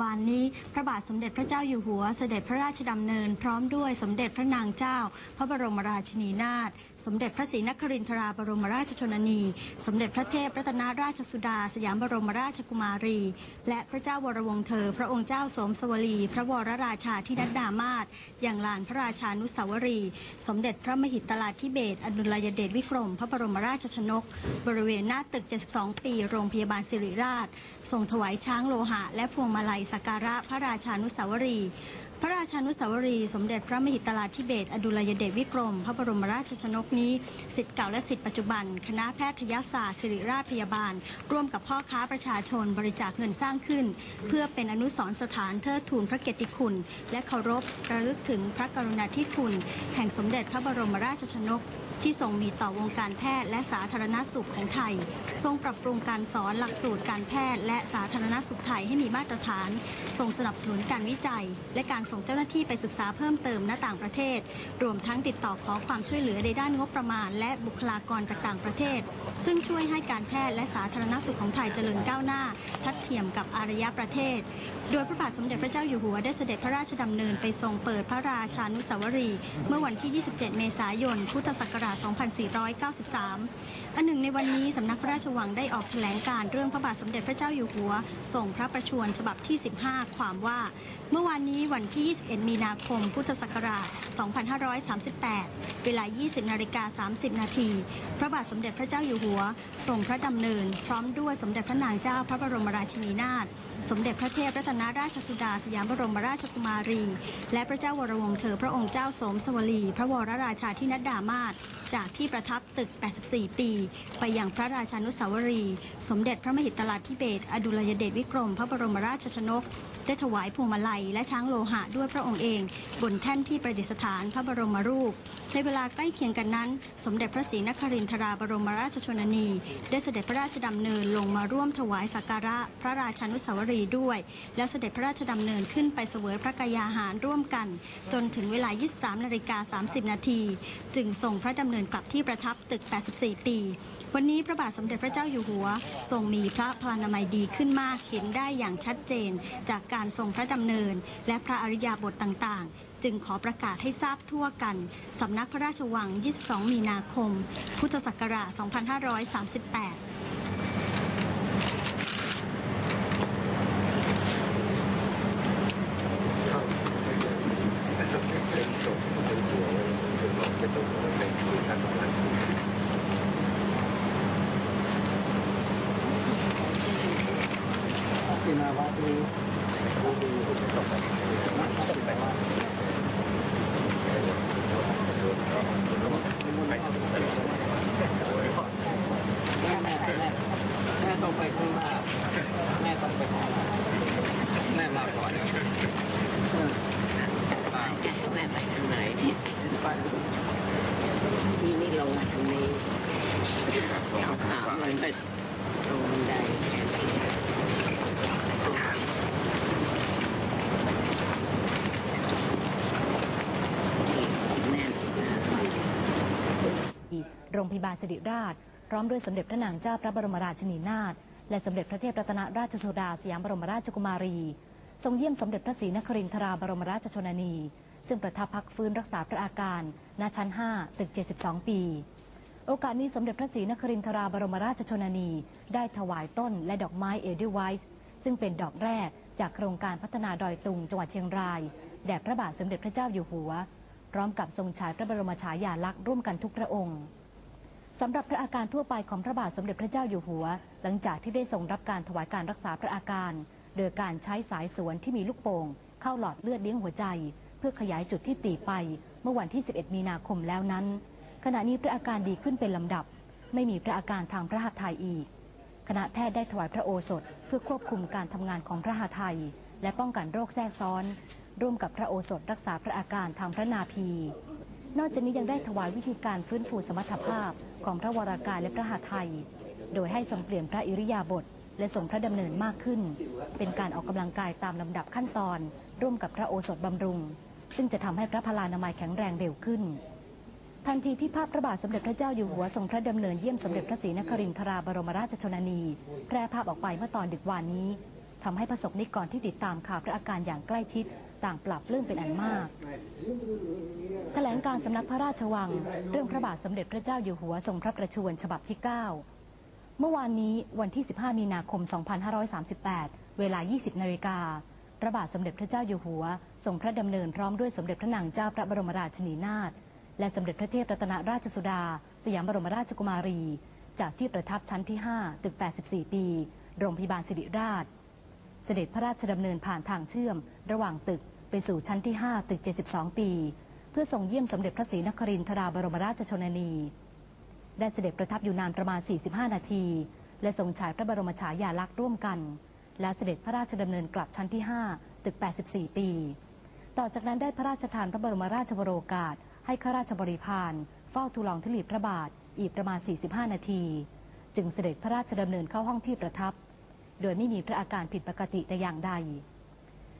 วานนี้ พระบาทสมเด็จพระเจ้าอยู่หัว เสด็จพระราชดำเนิน พร้อมด้วยสมเด็จพระนางเจ้า พระบรมราชินีนาถสมเด็จพระศรีนครินทราบรมราชชนนี สมเด็จพระเทพรัตนราชสุดา สยามบรมราชกุมารี และพระเจ้าวรวงศ์เธอ พระองค์เจ้าสมสวลี พระวรราชาธินัดดามาศอย่างลานพระราชานุสาวรี สมเด็จพระมหิตลาธิเบศอดุลยเดชวิกรม พระบรมราชชนก บริเวณหน้าตึก 72 ปี โรงพยาบาลสิริราชส่งถวายช้างโลหะ และพวงมาลัยสักการะพระราชานุสาวรี พระราชานุสาวรีสมเด็จพระมหิตลาธิเบศอดุลยเดชวิกรม พระบรมราชชนกนี้สิทธิ์เก่าและสิทธิ์ปัจจุบัน คณะแพทยศาสตร์ศิริราชพยาบาล ร่วมกับพ่อค้าประชาชนบริจาคเงินสร้างขึ้น เพื่อเป็นอนุสรณ์สถานเทิดทูนพระเกียรติคุณ และเคารพระลึกถึงพระกรุณาธิคุณ แห่งสมเด็จพระบรมราชชนก ที่ทรงมีต่อวงการแพทย์และสาธารณสุขของไทย ทรงปรับปรุงการสอนหลักสูตรการแพทย์และสาธารณสุขไทยให้มีมาตรฐานทรงสนับสนุนการวิจัย และการส่งเจ้าหน้าที่ไปศึกษาเพิ่มเติมณต่างประเทศ รวมทั้งติดต่อขอความช่วยเหลือในด้านงบประมาณ และบุคลากรจากต่างประเทศ ซึ่งช่วยให้การแพทย์และสาธารณสุขของไทยเจริญก้าวหน้า ทัดเทียมกับอารยประเทศ โดยพระบาทสมเด็จพระเจ้าอยู่หัวได้เสด็จพระราชดำเนินไปทรงเปิดพระราชานุสาวรีย์เมื่อวันที่ 27 เมษายน พุทธศักราช2493 อันหนึ่งในวันนี้สำนักพระราชวังได้ออกแถลงการเรื่องพระบาทสมเด็จพระเจ้าอยู่หัวส่งพระประชวรฉบับที่ 15 ความว่า เมื่อวานนี้วันที่ 21 มีนาคม พุทธศักราช 2538 เวลา 20นาฬิกา30 นาที พระบาทสมเด็จพระเจ้าอยู่หัวทรงพระดำเนิน พร้อมด้วยสมเด็จพระนางเจ้าพระบรมราชินีนาถสมเด็จพระเทพรัตนราชสุดาสยามบรมราชกุมารี และพระเจ้าวรวงเธอพระองค์เจ้าสมสวลี พระวรราชาธินัดดามาศจากที่ประทับตึก 84 ปี ไปยังพระราชานุสาวรีย์สมเด็จพระมหิตลาธิเบศอดุลยเดชวิกรม พระบรมราชชนก ได้ถวายพวงมาลัยและช้างโลหะด้วยพระองค์เอง บนแท่นที่ประดิษฐานพระบรมรูป ในเวลาใกล้เคียงกันนั้น สมเด็จพระศรีนครินทราบรมราชชนนี ได้เสด็จพระราชดำเนินลงมาร่วมถวายสักการะพระราชานุสาวรีย์ด้วย และเสด็จพระราชดำเนินขึ้นไปเสวยพระกายาหารร่วมกัน จนถึงเวลา 23นาฬิกา30 นาทีจึงส่งพระดำำเนินกลับที่ประทับตึก 84 ปี วันนี้พระบาทสมเด็จพระเจ้าอยู่หัว ทรงมีพระพลานามัยดีขึ้นมากเห็นได้อย่างชัดเจน จากการทรงพระดำเนิน และพระอริยาบทต่างๆ จึงขอประกาศให้ทราบทั่วกัน สำนักพระราชวัง 22 มีนาคม พุทธศักราช 2538 ที่มาวัดนี้เราดู ตกไปตกไปว่าแม่แม่แม่แม่ต้องไปข้างหน้าแม่ต้องไปข้างหน้าแม่มาก่อนแม่ไปทางไหนนี่นี่ลงมาทางนี้เอาขามันไปลงบันไดแน่น โรงพยาบาลสิริราช พร้อมด้วยสมเด็จพระนางเจ้าพระบรมราชินีนาถและสมเด็จพระเทพรัตนราชสุดาสยามบรมราชกุมารี ทรงเยี่ยมสมเด็จพระศรีนครินทราบรมราชชนนี ซึ่งประทับพักฟื้นรักษาพระอาการณชั้น 5 ตึก 72 ปี โอกาสนี้สมเด็จพระศรีนครินทราบรมราชชนนี ได้ถวายต้นและดอกไม้เอเดไวส์ซึ่งเป็นดอกแรกจากโครงการพัฒนาดอยตุงจังหวัดเชียงราย แด่พระบาทสมเด็จพระเจ้าอยู่หัว พร้อมกับทรงฉายพระบรมฉายาลักษณ์ร่วมกันทุกพระองค์ สำหรับพระอาการทั่วไปของพระบาทสมเด็จพระเจ้าอยู่หัว หลังจากที่ได้ทรงรับการถวายการรักษาพระอาการ โดยการใช้สายสวนที่มีลูกโป่งเข้าหลอดเลือดเลี้ยงหัวใจ เพื่อขยายจุดที่ตีไปเมื่อวันที่ 11 มีนาคมแล้วนั้น ขณะนี้พระอาการดีขึ้นเป็นลำดับ ไม่มีพระอาการทางพระหัตถ์ไทยอีก คณะแพทย์ได้ถวายพระโอสถ เพื่อควบคุมการทำงานของพระหาไทย และป้องกันโรคแทรกซ้อน ร่วมกับพระโอสถรักษาพระอาการทางพระนาภี นอกจากนี้ยังได้ถวายวิธีการฟื้นฟูสมรรถภาพของพระวรากายและพระหาไทย โดยให้ทรงเปลี่ยนพระอิริยาบถและทรงพระดำเนินมากขึ้น เป็นการออกกำลังกายตามลำดับขั้นตอน ร่วมกับพระโอสถบำรุง ซึ่งจะทำให้พระพลานามัยแข็งแรงเร็วขึ้น ทันทีที่ภาพพระบาทสมเด็จพระเจ้าอยู่หัวทรงพระดำเนินเยี่ยมสมเด็จพระศรีนครินทราบรมราชชนนี แพร่ภาพออกไปเมื่อตอนดึกวานนี้ทำให้ประสบนิกรที่ติดตามข่าวพระอาการอย่างใกล้ชิด ต่างปรับปลื้มเป็นอันมาก แถลงการสำนักพระราชวัง เรื่องพระบาทสมเด็จพระเจ้าอยู่หัวทรงพระประชวรฉบับที่ 9 เมื่อวานนี้วันที่ 15 มีนาคม 2538 เวลา 20 นาฬิกาพระบาทสมเด็จพระเจ้าอยู่หัวทรงพระดำเนินพร้อมด้วยสมเด็จพระนางเจ้าพระบรมราชินีนาถและสมเด็จพระเทพรัตนราชสุดา สยามบรมราชกุมารี จากที่ประทับชั้นที่ 5 ตึก 84 ปี โรงพยาบาลสิริราช เสด็จพระราชดำเนินผ่านทางเชื่อม ระหว่างตึกไปสู่ชั้นที่ 5 ตึก 72 ปี เพื่อส่งเยี่ยมสมเด็จพระศรีนครินทราบรมราชชนนี ได้เสด็จประทับอยู่นานประมาณ 45 นาที และทรงฉายพระบรมฉายาลักษณ์ร่วมกัน และเสด็จพระราชดำเนินกลับชั้นที่ 5 ตึก 84 ปี ต่อจากนั้นได้พระราชทานพระบรมราชวโรกาส ให้ข้าราชบริพารเฝ้าทูลลองทุลีพระบาทอีกประมาณ 45 นาที จึงเสด็จพระราชดำเนินเข้าห้องที่ประทับ โดยไม่มีพระอาการผิดปกติแต่อย่างใด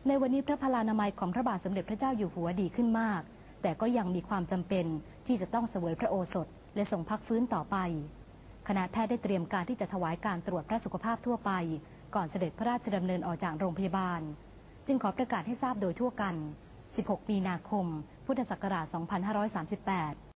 ในวันนี้พระพลานามัยของพระบาทสมเด็จพระเจ้าอยู่หัวดีขึ้นมาก แต่ก็ยังมีความจำเป็นที่จะต้องเสวยพระโอสถ และส่งพักฟื้นต่อไป คณะแพทย์ได้เตรียมการที่จะถวายการตรวจพระสุขภาพทั่วไป ก่อนเสด็จพระราชดำเนินออกจากโรงพยาบาล จึงขอประกาศให้ทราบโดยทั่วกัน 16 มีนาคม พุทธศักราช 2538